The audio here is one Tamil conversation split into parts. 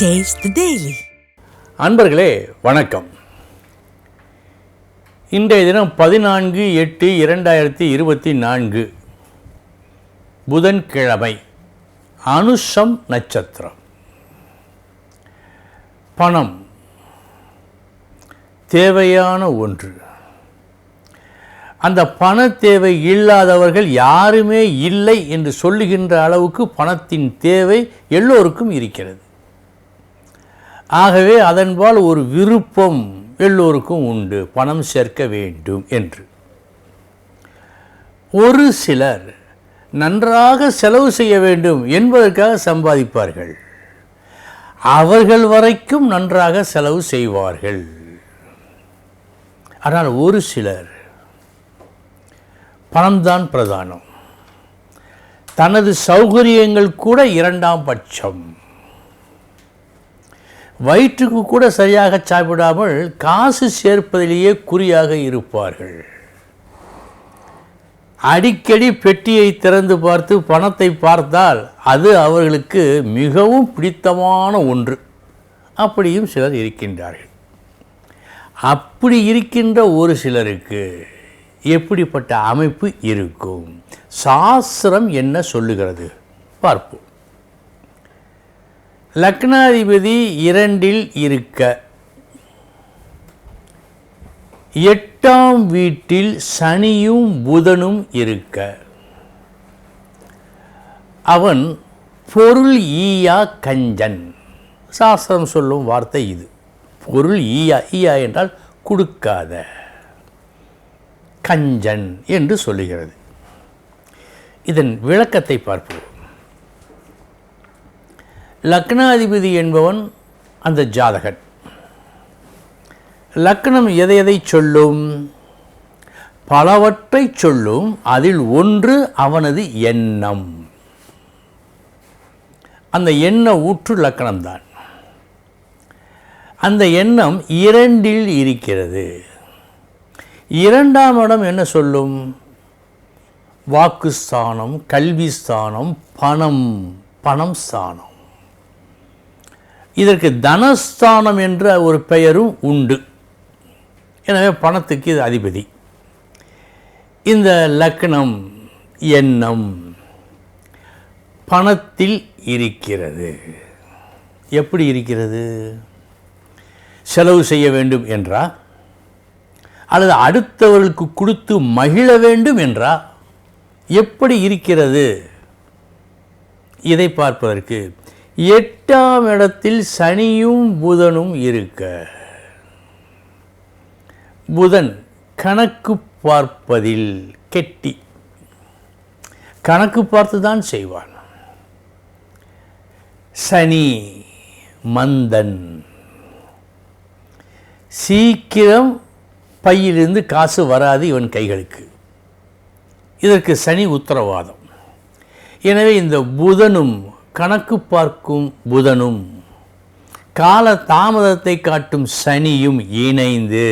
டேஸ்ட் டெய்லி அன்பர்களே வணக்கம். இன்றைய தினம் பதினான்கு எட்டு இரண்டாயிரத்தி இருபத்தி நான்கு. புதன்கிழமை அனுஷம் நட்சத்திரம். பணம் தேவையான ஒன்று. அந்த பண தேவை இல்லாதவர்கள் யாருமே இல்லை என்று சொல்லுகின்ற அளவுக்கு பணத்தின் தேவை எல்லோருக்கும் இருக்கிறது. ஆகவே அதன்பால் ஒரு விருப்பம் எல்லோருக்கும் உண்டு பணம் சேர்க்க வேண்டும் என்று. ஒரு சிலர் நன்றாக செலவு செய்ய வேண்டும் என்பதற்காக சம்பாதிப்பார்கள். அவர்கள் வரைக்கும் நன்றாக செலவு செய்வார்கள். ஆனால் ஒரு சிலர் பணம்தான் பிரதானம். தனது சௌகரியங்கள் கூட இரண்டாம் பட்சம். வயிற்றுக்கு கூட சரியாக சாப்பிடாமல் காசு சேர்ப்பதிலேயே குறியாக இருப்பார்கள். அடிக்கடி பெட்டியை திறந்து பார்த்து பணத்தை பார்த்தால் அது அவர்களுக்கு மிகவும் பிடித்தமான ஒன்று. அப்படியும் சிலர் இருக்கின்றார்கள். அப்படி இருக்கின்ற ஒரு சிலருக்கு எப்படிப்பட்ட அமைப்பு இருக்கும்? சாஸ்திரம் என்ன சொல்லுகிறது? பார்ப்போம். லக்னாதிபதி இரண்டில் இருக்க. எட்டாம் வீட்டில் சனியும் புதனும் இருக்க. அவன் பொருள் ஈயா கஞ்சன். சாஸ்திரம் சொல்லும் வார்த்தை இது. பொருள் ஈயா ஈயா என்றால் கொடுக்காத. கஞ்சன் என்று சொல்லுகிறது. இதன் விளக்கத்தை பார்ப்போம். லக்னாதிபதி என்பவன் அந்த ஜாதகன். லக்னம் எதை எதை சொல்லும்? பலவற்றை சொல்லும். அதில் ஒன்று அவனது எண்ணம். அந்த எண்ண ஊற்று லக்கணம்தான் அந்த எண்ணம் இரண்டில் இருக்கிறது. இரண்டாம் இடம் என்ன சொல்லும்? வாக்குஸ்தானம் கல்வி ஸ்தானம் பணம் பணம் ஸ்தானம் இதற்கு தனஸ்தானம் என்ற ஒரு பெயரும் உண்டு. எனவே பணத்துக்கு இது அதிபதி. இந்த லக்னம் எண்ணம் பணத்தில் இருக்கிறது. எப்படி இருக்கிறது? செலவு செய்ய வேண்டும் என்றா? அல்லது அடுத்தவர்களுக்கு கொடுத்து மகிழ வேண்டும் என்றா? எப்படி இருக்கிறது? இதை பார்ப்பதற்கு எட்டாம் இடத்தில் சனியும் புதனும் இருக்க. புதன் கணக்கு பார்ப்பதில் கெட்டி. கணக்கு பார்த்து தான் செய்வான். சனி மந்தன். சீக்கிரம் பையிலிருந்து காசு வராது இவன் கைகளுக்கு. இதற்கு சனி உத்தரவாதம். எனவே இந்த புதனும் கணக்கு பார்க்கும் புதனும் கால தாமதத்தை காட்டும் சனியும் இணைந்து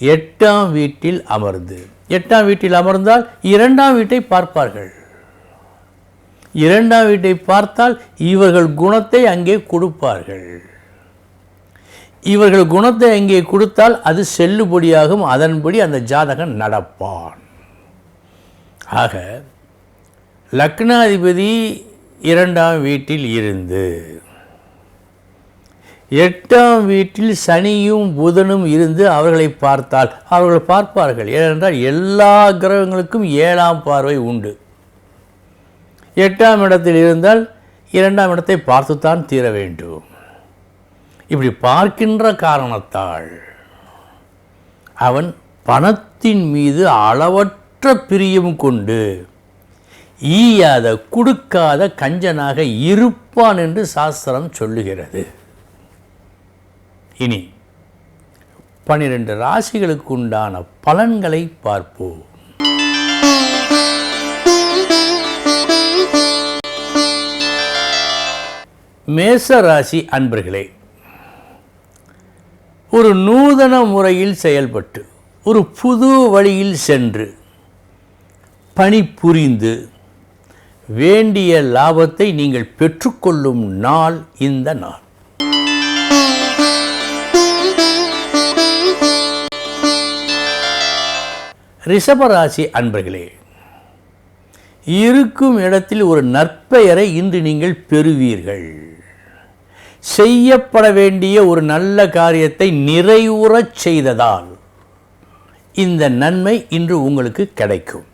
எட்டாம் வீட்டில் அமர்ந்து. எட்டாம் வீட்டில் அமர்ந்தால் இரண்டாம் வீட்டை பார்ப்பார்கள். இரண்டாம் வீட்டை பார்த்தால் இவர்கள் குணத்தை அங்கே கொடுப்பார்கள். இவர்கள் குணத்தை அங்கே கொடுத்தால் அது செல்லுபடியாகும் அதன்படி அந்த ஜாதகன் நடப்பான். ஆக லக்னாதிபதி இரண்டாம் வீட்டில் இருந்து. எட்டாம் வீட்டில் சனியும் புதனும் இருந்து அவர்களை பார்த்தால் அவர்கள் பார்ப்பார்கள். ஏனென்றால் எல்லா கிரகங்களுக்கும் ஏழாம் பார்வை உண்டு. எட்டாம் இடத்தில் இருந்தால் இரண்டாம் இடத்தை பார்த்துத்தான் தீர வேண்டும். இப்படி பார்க்கின்ற காரணத்தால் அவன் பணத்தின் மீது அளவற்ற பிரியம் கொண்டு ஈயாத கொடுக்காத கஞ்சனாக இருப்பான் என்று சாஸ்திரம் சொல்லுகிறது. இனி பனிரெண்டு ராசிகளுக்கு உண்டான பலன்களை பார்ப்போம். மேச ராசி அன்பர்களே ஒரு நூதன முறையில் செயல்பட்டு ஒரு புது வழியில் சென்று பணிபுரிந்து வேண்டிய லாபத்தை நீங்கள் பெற்றுக்கொள்ளும் நாள் இந்த நாள். ரிஷபராசி அன்பர்களே இருக்கும் இடத்தில் ஒரு நற்பெயரை இன்று நீங்கள் பெறுவீர்கள். செய்யப்பட வேண்டிய ஒரு நல்ல காரியத்தை நிறைவுறச் செய்ததால் இந்த நன்மை இன்று உங்களுக்கு கிடைக்கும்.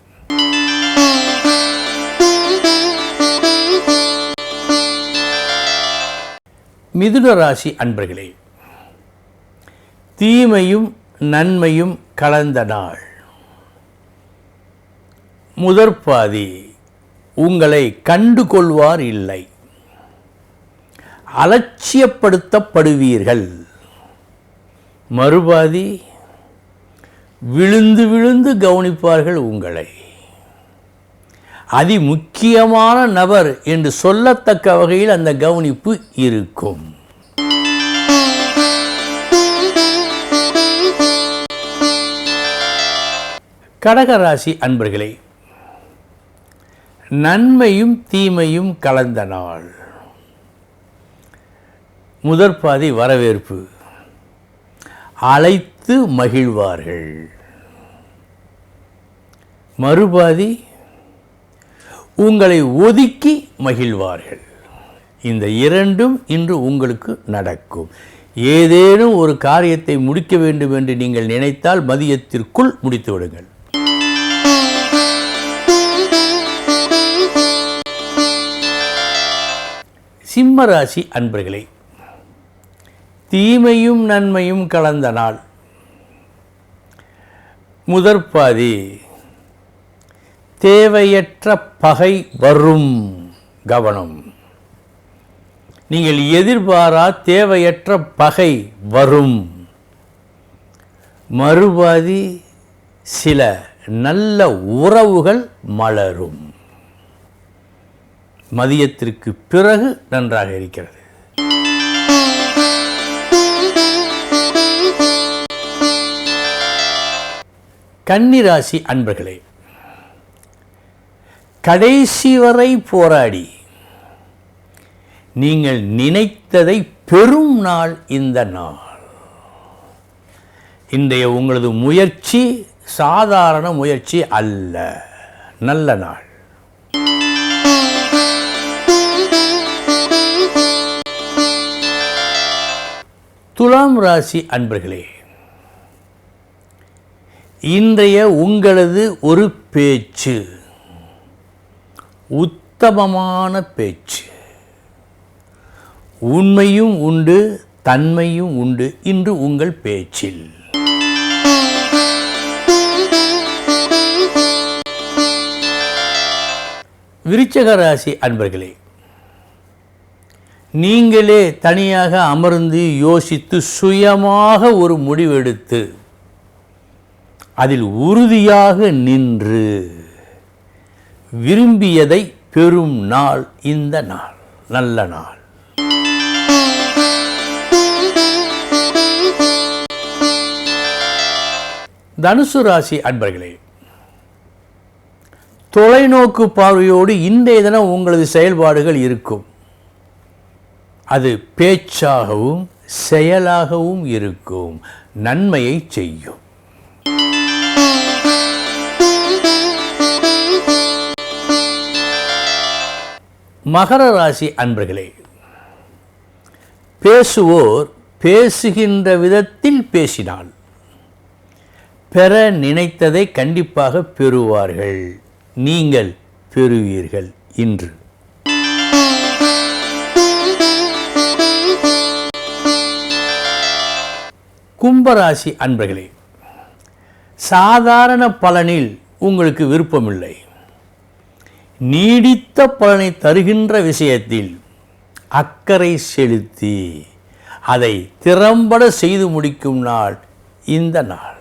மிதுன ராசி அன்பர்களே தீமையும் நன்மையும் கலந்த நாள். முதற்பாதி உங்களை கண்டு கொள்வார் இல்லை. அலட்சியப்படுத்தப்படுவீர்கள். மறுபாதி விழுந்து விழுந்து கவனிப்பார்கள் உங்களை. அதி முக்கியமான நபர் என்று சொல்லத்தக்க வகையில் அந்த கவனிப்பு இருக்கும். கடகராசி அன்பர்களே நன்மையும் தீமையும் கலந்த நாள். முதற்பாதி வரவேற்பு. அழைத்து மகிழ்வார்கள். மறுபாதி உங்களை ஒதுக்கி மகிழ்வார்கள். இந்த இரண்டும் இன்று உங்களுக்கு நடக்கும். ஏதேனும் ஒரு காரியத்தை முடிக்க வேண்டும் என்று நீங்கள் நினைத்தால் மதியத்திற்குள் முடித்து விடுங்கள். சிம்மராசி அன்பர்களே தீமையும் நன்மையும் கலந்த நாள். முதற்பாதி தேவையற்ற பகை வரும் கவனம். நீங்கள் எதிர்பாரா தேவையற்ற பகை வரும். மறுபாதி சில நல்ல உறவுகள் மலரும். மதியத்திற்கு பிறகு நன்றாக இருக்கிறது. கன்னிராசி அன்பர்களே கடைசி வரை போராடி. நீங்கள் நினைத்ததை பெறும் நாள் இந்த நாள். இன்றைய உங்களது முயற்சி சாதாரண முயற்சி அல்ல. நல்ல நாள். துலாம் ராசி அன்பர்களே இன்றைய உங்களது ஒரு பேச்சு. உத்தமமான பேச்சு. உண்மையும் உண்டு தன்மையும் உண்டு இன்று உங்கள் பேச்சில். விருச்சக ராசி அன்பர்களே நீங்களே தனியாக அமர்ந்து யோசித்து சுயமாக ஒரு முடிவெடுத்து அதில் உறுதியாக நின்று விரும்பியதை பெறும் நாள் இந்த நாள். நல்ல நாள். தனுசு ராசி அன்பர்களே தொலைநோக்கு பார்வையோடு இன்றைய தினம் உங்களது செயல்பாடுகள் இருக்கும். அது பேச்சாகவும் செயலாகவும் இருக்கும். நன்மையை செய்யும். மகர ராசி அன்பர்களே பேசுவோர் பேசுகின்ற விதத்தில் பேசினால் பெற நினைத்ததை கண்டிப்பாக பெறுவார்கள். நீங்கள் பெறுவீர்கள் இன்று. கும்பராசி அன்பர்களே சாதாரண பலனில் உங்களுக்கு விருப்பமில்லை. நீடித்த பலனை தருகின்ற விஷயத்தில் அக்கறை செலுத்தி அதை திறம்பட செய்து முடிக்கும் நாள் இந்த நாள்.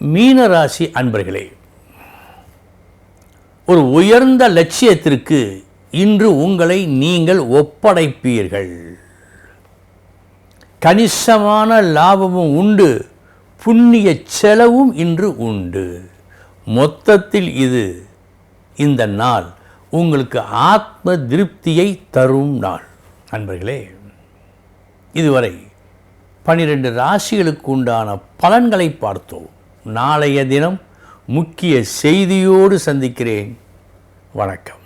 மீனராசி அன்பர்களே ஒரு உயர்ந்த லட்சியத்திற்கு இன்று உங்களை நீங்கள் ஒப்படைப்பீர்கள். கணிசமான லாபமும் உண்டு. புண்ணிய செலவும் இன்று உண்டு. மொத்தத்தில் இது இந்த நாள் உங்களுக்கு ஆத்ம திருப்தியை தரும் நாள். நண்பர்களே இதுவரை பனிரெண்டு ராசிகளுக்கு உண்டான பலன்களை பார்த்தோம். நாளைய தினம் முக்கிய செய்தியோடு சந்திக்கிறேன். வணக்கம்.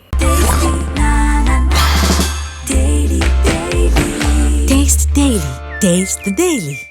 Taste the Daily.